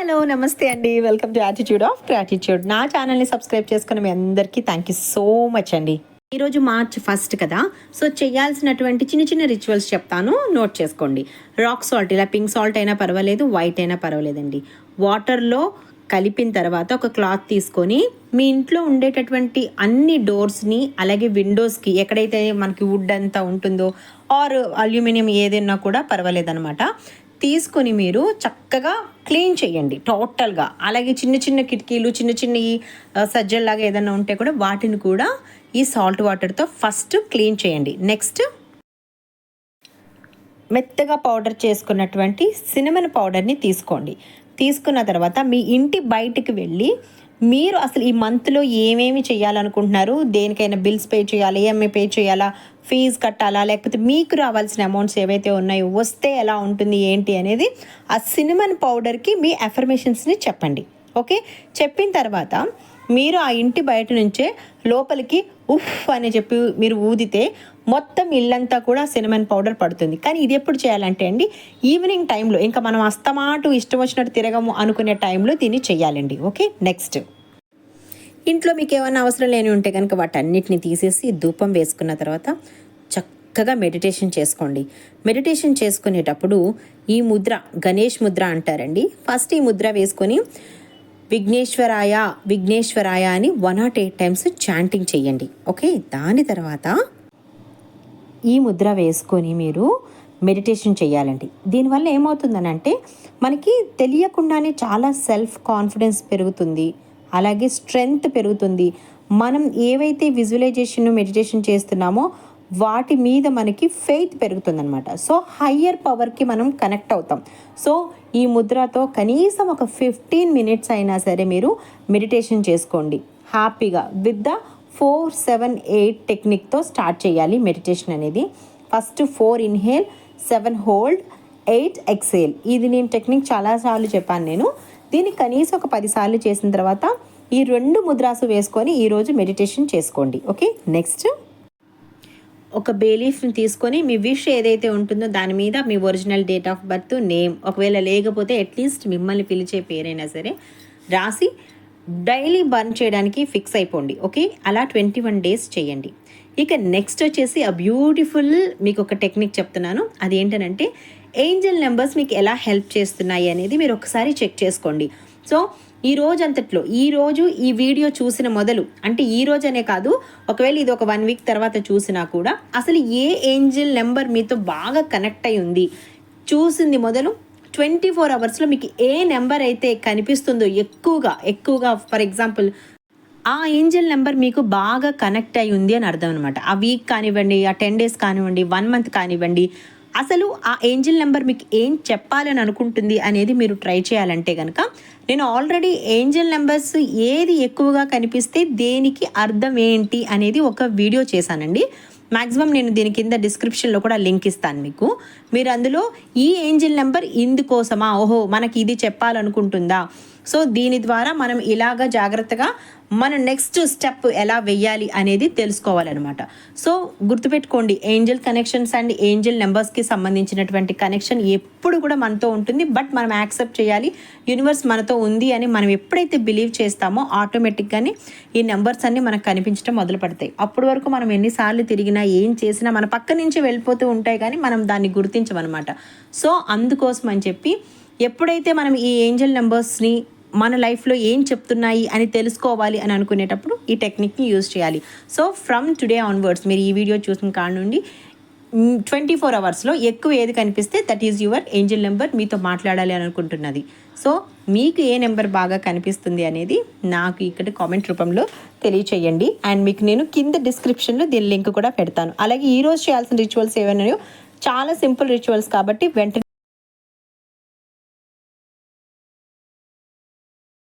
Hello నమస్తే అండి. Welcome to attitude of gratitude నా ఛానల్ని సబ్స్క్రైబ్ చేసుకున్న మీ అందరికీ థ్యాంక్ యూ సో మచ్ అండి. ఈరోజు మార్చ్ ఫస్ట్ కదా. సో చేయాల్సినటువంటి చిన్న చిన్న రిచువల్స్ చెప్తాను. నోట్ చేసుకోండి. రాక్ సాల్ట్ ఇలా పింక్ సాల్ట్ అయినా పర్వాలేదు వైట్ అయినా పర్వాలేదండి. వాటర్లో కలిపిన తర్వాత ఒక క్లాత్ తీసుకొని మీ ఇంట్లో ఉండేటటువంటి అన్ని డోర్స్ని అలాగే విండోస్కి ఎక్కడైతే మనకి వుడ్ అంతా ఉంటుందో ఆర్ అల్యూమినియం ఏదైనా కూడా పర్వాలేదనమాట తీసుకొని మీరు చక్కగా క్లీన్ చేయండి టోటల్గా. అలాగే చిన్న చిన్న కిటికీలు చిన్న చిన్న ఈ సజ్జల్లాగా ఏదైనా ఉంటే కూడా వాటిని కూడా ఈ సాల్ట్ వాటర్తో ఫస్ట్ క్లీన్ చేయండి. నెక్స్ట్ మెత్తగా పౌడర్ చేసుకున్నటువంటి సినిమన్ పౌడర్ని తీసుకోండి. తీసుకున్న తర్వాత మీ ఇంటి బయటికి వెళ్ళి మీరు అసలు ఈ మంత్లో ఏమేమి చేయాలనుకుంటున్నారు? దేనికైనా బిల్స్ పే చేయాలి? ఈఎంఐ పే చేయాలా? ఫీజు కట్టాలా? లేకపోతే మీకు రావాల్సిన అమౌంట్స్ ఏవైతే ఉన్నాయో వస్తే ఎలా ఉంటుంది ఏంటి అనేది ఆ సినిమన్ పౌడర్కి మీ అఫర్మేషన్స్ని చెప్పండి. ఓకే చెప్పిన తర్వాత మీరు ఆ ఇంటి బయట నుంచే లోపలికి ఉఫ్ అని చెప్పి మీరు ఊదితే మొత్తం ఇల్లంతా కూడా సినిమన్ పౌడర్ పడుతుంది. కానీ ఇది ఎప్పుడు చేయాలంటే అండి ఈవినింగ్ టైంలో ఇంకా మనం అస్తమాటు ఇష్టం వచ్చినట్టు తిరగము అనుకునే టైంలో దీన్ని చేయాలండి. Okay next. ఇంట్లో మీకు ఏమైనా అవసరం లేని ఉంటే కనుక వాటన్నిటిని తీసేసి ధూపం వేసుకున్న తర్వాత చక్కగా మెడిటేషన్ చేసుకోండి. మెడిటేషన్ చేసుకునేటప్పుడు ఈ ముద్ర గణేష్ ముద్ర అంటారండి. ఫస్ట్ ఈ ముద్ర వేసుకొని విఘ్నేశ్వరాయ విఘ్నేశ్వరాయ అని one nought eight times chanting చేయండి. ఓకే దాని తర్వాత ఈ ముద్ర వేసుకొని మీరు మెడిటేషన్ చేయాలండి. దీనివల్ల ఏమవుతుందని అంటే మనకి తెలియకుండానే చాలా సెల్ఫ్ కాన్ఫిడెన్స్ పెరుగుతుంది. అలాగే స్ట్రెంగ్త్ పెరుగుతుంది. మనం ఏవైతే విజువలైజేషన్ మెడిటేషన్ చేస్తున్నామో వాటి మీద మనకి ఫెయిత్ పెరుగుతుందనమాట సో హయ్యర్ పవర్కి మనం కనెక్ట్ అవుతాం. సో ఈ ముద్రతో కనీసం ఒక ఫిఫ్టీన్ మినిట్స్ అయినా సరే మీరు మెడిటేషన్ చేసుకోండి. హ్యాపీగా with the four seven eight టెక్నిక్తో start చేయాలి మెడిటేషన్ అనేది. First four inhale seven hold eight exhale ఇది నేను టెక్నిక్ చాలాసార్లు చెప్పాను నేను. దీన్ని కనీసం ఒక పదిసార్లు చేసిన తర్వాత ఈ రెండు ముద్రాసు వేసుకొని ఈరోజు మెడిటేషన్ చేసుకోండి. ఓకే నెక్స్ట్ ఒక బేలీఫ్ని తీసుకొని మీ విష్ ఏదైతే ఉంటుందో దాని మీద మీ original date of birth name ఒకవేళ లేకపోతే అట్లీస్ట్ మిమ్మల్ని పిలిచే పేరైనా సరే రాసి డైలీ బర్న్ చేయడానికి ఫిక్స్ అయిపోండి ఓకే? అలా ట్వంటీ వన్ డేస్ చేయండి. ఇక నెక్స్ట్ వచ్చేసి ఆ బ్యూటిఫుల్ మీకు ఒక టెక్నిక్ చెప్తున్నాను. అదేంటనంటే ఏంజల్ నెంబర్స్ మీకు ఎలా హెల్ప్ చేస్తున్నాయి అనేది మీరు ఒకసారి చెక్ చేసుకోండి. సో ఈ రోజు అంతట్లో ఈ రోజు ఈ వీడియో చూసిన మొదలు అంటే ఈ రోజనే కాదు ఒకవేళ ఇది ఒక వన్ వీక్ తర్వాత చూసినా కూడా అసలు ఏ ఏంజిల్ నెంబర్ మీతో బాగా కనెక్ట్ అయి ఉంది? చూసింది మొదలు ట్వంటీ ఫోర్ అవర్స్లో మీకు ఏ నెంబర్ అయితే కనిపిస్తుందో ఎక్కువగా ఎక్కువగా ఫర్ ఎగ్జాంపుల్ ఆ ఏంజల్ నెంబర్ మీకు బాగా కనెక్ట్ అయి ఉంది అని అర్థం అనమాట ఆ వీక్ కానివ్వండి ఆ టెన్ డేస్ కానివ్వండి వన్ మంత్ కానివ్వండి అసలు ఆ ఏంజిల్ నెంబర్ మీకు ఏం చెప్పాలని అనుకుంటుంది అనేది మీరు ట్రై చేయాలంటే కనుక నేను ఆల్రెడీ ఏంజల్ నెంబర్స్ ఏది ఎక్కువగా కనిపిస్తే దేనికి అర్థం ఏంటి అనేది ఒక వీడియో చేశానండి. మ్యాక్సిమం నేను దీని కింద డిస్క్రిప్షన్లో కూడా లింక్ ఇస్తాను మీకు. మీరు అందులో ఈ ఏంజిల్ నెంబర్ ఇందుకోసమా? ఓహో మనకి ఇది చెప్పాలనుకుంటుందా? సో దీని ద్వారా మనం ఇలాగ జాగ్రత్తగా మన నెక్స్ట్ స్టెప్ ఎలా వెయ్యాలి అనేది తెలుసుకోవాలన్నమాట. సో గుర్తుపెట్టుకోండి ఏంజల్ కనెక్షన్స్ అండ్ ఏంజల్ నెంబర్స్కి సంబంధించినటువంటి కనెక్షన్ ఎప్పుడు కూడా మనతో ఉంటుంది. బట్ మనం యాక్సెప్ట్ చేయాలి యూనివర్స్ మనతో ఉంది అని మనం ఎప్పుడైతే బిలీవ్ చేస్తామో ఆటోమేటిక్గానే ఈ నెంబర్స్ అన్ని మనకు కనిపించడం మొదలు పడతాయి. అప్పటి వరకు మనం ఎన్నిసార్లు తిరిగినా ఏం చేసినా మన పక్క నుంచి వెళ్ళిపోతూ ఉంటాయి కానీ మనం దాన్ని గుర్తించమన్నమాట. సో అందుకోసం అని చెప్పి ఎప్పుడైతే మనం ఈ ఏంజల్ నెంబర్స్ని మన లైఫ్లో ఏం చెప్తున్నాయి అని తెలుసుకోవాలి అని అనుకునేటప్పుడు ఈ టెక్నిక్ని యూజ్ చేయాలి. సో ఫ్రమ్ టుడే ఆన్వర్డ్స్ మీరు ఈ వీడియో చూసిన కాడ నుండి ట్వంటీ ఫోర్ అవర్స్లో ఎక్కువ ఏది కనిపిస్తే that is your angel number మీతో మాట్లాడాలి అని అనుకుంటున్నది. సో మీకు ఏ నెంబర్ బాగా కనిపిస్తుంది అనేది నాకు ఇక్కడ కామెంట్ రూపంలో తెలియచేయండి. అండ్ మీకు నేను కింద డిస్క్రిప్షన్లో దీని లింక్ కూడా పెడతాను. అలాగే ఈరోజు చేయాల్సిన రిచువల్స్ ఏమైనా చాలా సింపుల్ రిచువల్స్ కాబట్టి వెంటనే